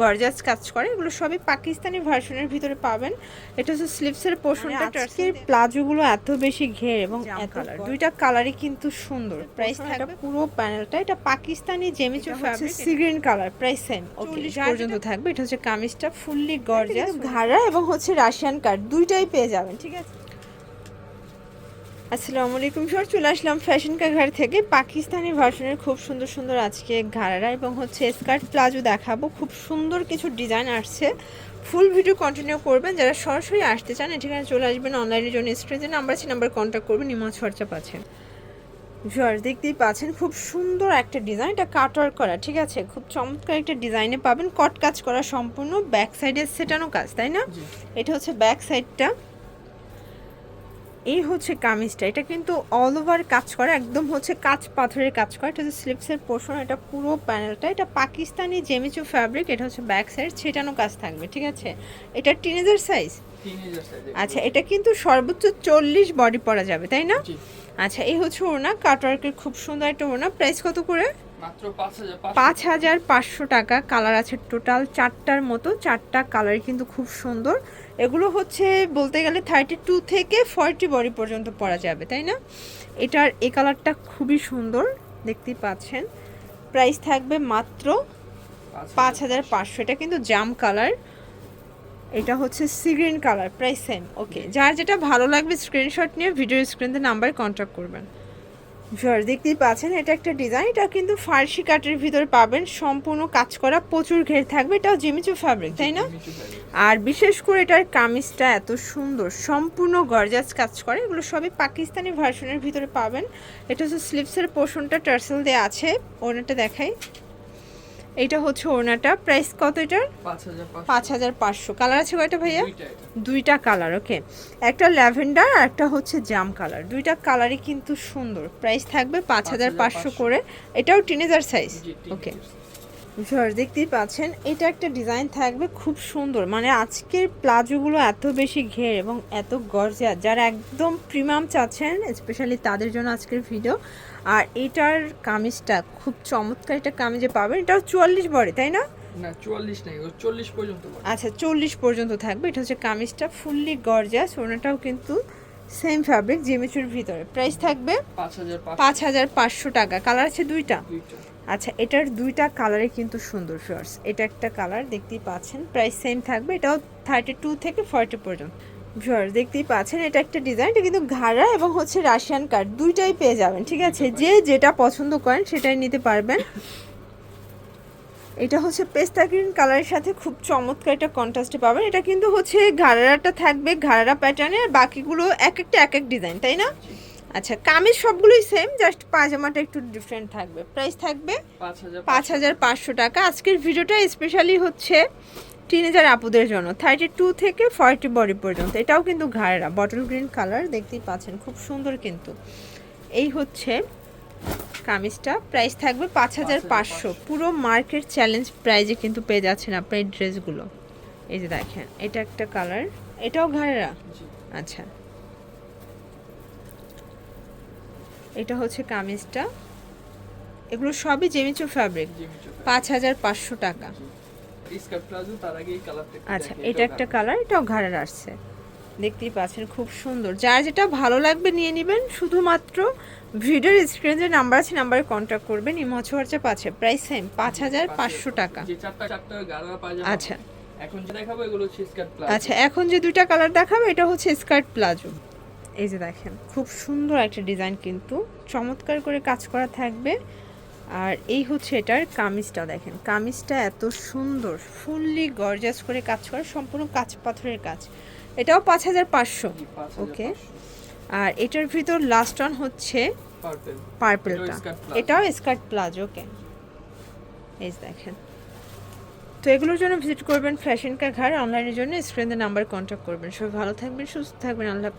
Gorgeous কাজ করে। এগুলো সবই পাকিস্তানি ভার্সনের ভিতরে পাবেন। এটা হচ্ছে স্লিপসের পোর্শনটা মানে আজকের প্লাজোগুলো এত বেশি ঘের এবং এত কালার দুইটা কালারই কিন্তু সুন্দর। প্রাইস থাকবে পুরো প্যানেলটা এটা Pakistani জেমিচু fabric sea green colour price same চল্লিশ পর্যন্ত থাকবে। এটা হচ্ছে কামিজটা ফুললি গর্জাস ঘাড়া এবং হচ্ছে রাশিয়ান কাট দুইটাই পেয়ে যাবেন ঠিক আছে? আসসালামু আলাইকুম স্যার চলে আসলাম ফ্যাশন কা ঘর থেকে। পাকিস্তানি ভার্সনের খুব সুন্দর সুন্দর আজকে ঘাড়ারা এবং হচ্ছে স্কার্ট প্লাজো দেখাবো। খুব সুন্দর কিছু ডিজাইন আসছে। ফুল ভিডিও কন্টিনিউ করবেন। যারা সরাসরি আসতে চান এখানে চলে আসবেন অনলাইনের জন্য। স্ক্রিনে নাম্বার আছে নাম্বার কন্ট্যাক্ট করবেন নিমজ খরচা পাচ্ছেন ভিউয়ার্স দেখতেই পাচ্ছেন খুব সুন্দর একটা ডিজাইন। এটা কাটওয়ার্ক করা ঠিক আছে? খুব চমৎকার একটা ডিজাইনে পাবেন। কট কাজ করা সম্পূর্ণ। ব্যাক সাইডে সেটানো কাজ তাই না? এটা হচ্ছে ব্যাক সাইডটা এই হচ্ছে কামিজটা। এটা কিন্তু অল ওভার কাজ করে একদম হচ্ছে কাঁচ পাথরের কাজ করে। এটা হচ্ছে স্লিপসের পোর্শন এটা পুরো প্যানেলটা এটা পাকিস্তানি জেমিচু ফ্যাব্রিক এটা হচ্ছে ব্যাক সাইড ছেটানো কাজ থাকবে ঠিক আছে? এটা টিনেজার সাইজ আচ্ছা এটা কিন্তু সর্বোচ্চ চল্লিশ বডি পরা যাবে তাই না? আচ্ছা এই হচ্ছে ওড়না কাটওয়ার্কের খুব সুন্দর একটা ওড়না। প্রাইস কত করে? পাঁচ হাজার পাঁচশো। টাকা কালার আছে টোটাল চারটার মতো চারটা কালার কিন্তু খুব সুন্দর। এগুলো হচ্ছে বলতে গেলে থার্টি টু থেকে ফর্টি বডি পর্যন্ত পরা যাবে তাই না? এটার এ কালারটা খুবই সুন্দর দেখতেই পাচ্ছেন। প্রাইস থাকবে মাত্র পাঁচ হাজার পাঁচশো। এটা কিন্তু জাম কালার। এটা হচ্ছে sea green colour price same. Okay যার যেটা ভালো লাগবে স্ক্রিনশট নিয়ে ভিডিও স্ক্রিনতে নাম্বারে কন্ট্যাক্ট করবেন। দেখতেই পাচ্ছেন এটা একটা ডিজাইন এটা কিন্তু ফার্সি কাটের ভিতরে পাবেন সম্পূর্ণ কাজ করা প্রচুর ঘের থাকবে এটাও জিমিচু ফ্যাব্রিক তাই না? আর বিশেষ করে এটার কামিজটা এত সুন্দর সম্পূর্ণ গর্জাস কাজ করে এগুলো সবই পাকিস্তানি ভার্সনের ভিতরে পাবেন। এটা হচ্ছে স্লিপসের পোর্শনটা টার্সেল দেওয়া আছে ওনারটা দেখাই। এটা হচ্ছে ওড়নাটা। প্রাইস কত এটার? পাঁচ হাজার পাঁচশো। কালার আছে কয়টা ভাইয়া? দুইটা কালার ওকে একটা ল্যাভেন্ডার আর একটা হচ্ছে জাম কালার দুইটা কালারই কিন্তু সুন্দর। প্রাইস থাকবে পাঁচ হাজার পাঁচশো করে। এটাও টিনেজার সাইজ ওকে আছে। ভিউয়ার দেখতেই পাচ্ছেন এটা একটা ডিজাইন থাকবে খুব সুন্দর। মানে আজকের প্লাজোগুলো এত বেশি ঘের এবং এত গর্জিয়া যারা একদম প্রিমিয়াম চাচ্ছেন স্পেশালি তাদের জন্য আজকের ভিডিও আর এটার কামিজটা খুব চমৎকার একটা কামিজে পাবেন। এটাও চুয়াল্লিশ বড়ে তাই না? না চুয়াল্লিশ নেই চল্লিশ পর্যন্ত আচ্ছা চল্লিশ পর্যন্ত থাকবে। এটা হচ্ছে কামিজটা ফুললি গর্জাস ওনাটাও কিন্তু সেম ফ্যাব্রিক জেমিচুর ভিতরে। প্রাইস থাকবে পাঁচ হাজার পাঁচ পাঁচ হাজার পাঁচশো টাকা। কালার আছে দুইটা? আচ্ছা এটার দুইটা কালারে কিন্তু সুন্দর শর্টস এটা একটা কালার দেখতেই পাচ্ছেন। প্রাইস সেম থাকবে এটাও থার্টি টু থেকে ফর্টি পর্যন্ত। ভিউয়ার্স দেখতেই পাচ্ছেন এটা একটা ডিজাইন এটা কিন্তু ঘাড়া এবং হচ্ছে রাশিয়ান কার্ড দুইটাই পেয়ে যাবেন ঠিক আছে? যে যেটা পছন্দ করেন সেটাই নিতে পারবেন। এটা হচ্ছে পেস্তা গ্রিন কালারের সাথে খুব চমৎকার একটা কন্ট্রাস্টে পাবেন। এটা কিন্তু হচ্ছে ঘাড়াটা থাকবে ঘাড়া প্যাটার্নে আর বাকিগুলো এক একটা এক এক ডিজাইন তাই না? আচ্ছা কামিজ সবগুলোই সেম জাস্ট পাজামাটা একটু ডিফারেন্ট থাকবে। প্রাইস থাকবে পাঁচ হাজার পাঁচ হাজার পাঁচশো টাকা। আজকের ভিডিওটা স্পেশালি হচ্ছে টিনেজার আপুদের জন্য থার্টি টু থেকে ফর্টি বডি পর্যন্ত। এটাও কিন্তু ঘাড়েরা বটল গ্রিন কালার দেখতেই পাচ্ছেন খুব সুন্দর কিন্তু। এই হচ্ছে কামিজটা। প্রাইস থাকবে পাঁচ হাজার পাঁচশো। পুরো মার্কেট চ্যালেঞ্জ প্রাইজে কিন্তু পেয়ে যাচ্ছেন আপনার এই ড্রেসগুলো এই যে দেখেন এটা একটা কালার এটাও ঘাড়েরা? আচ্ছা। এটা হচ্ছে কামিজটা। এগুলো সবই জেমিচু ফ্যাব্রিক। পাঁচ হাজার পাঁচশো টাকা। আচ্ছা এটা একটা কালার এটাও ঘাড়ের আসছে। দেখতেই পাচ্ছেন খুব সুন্দর। যার যেটা ভালো লাগবে নিয়ে নেবেন শুধুমাত্র ভিডিওর স্ক্রিনে যে নাম্বার আছে নাম্বারে কন্ট্যাক্ট করবেন ইমচ হোয়াটসঅ্যাপ আছে প্রাইস সেম পাঁচ হাজার পাঁচশো টাকা। আচ্ছা। এখন যে দেখাবো এগুলো হচ্ছে স্কার্ট প্লাজো আচ্ছা এখন যে দুইটা কালার দেখাবো এটা হচ্ছে স্কার্ট প্লাজো এই যে দেখেন খুব সুন্দর একটা ডিজাইন কিন্তু। চমৎকার করে কাজ করা থাকবে। আর এই হচ্ছে এটার কামিজটা দেখেন। কামিজটা এত সুন্দর ফুললি গর্জাস করে কাজ করে সম্পূর্ণ কাঁচ পাথরের কাজ। এটাও পাঁচ হাজার পাঁচশো। ওকে। আর এটার ভিতর লাস্ট ওয়ান হচ্ছে পার্পেলটা এটাও স্কার্ট প্লাজো ওকে। এই দেখেন। তো এগুলোর জন্য ভিজিট করবেন ফ্যাশন কা ঘর অনলাইনের জন্য স্ক্রিনের নাম্বার কন্ট্যাক্ট করবেন। সবাই ভালো থাকবেন সুস্থ থাকবেন। আল্লাহ।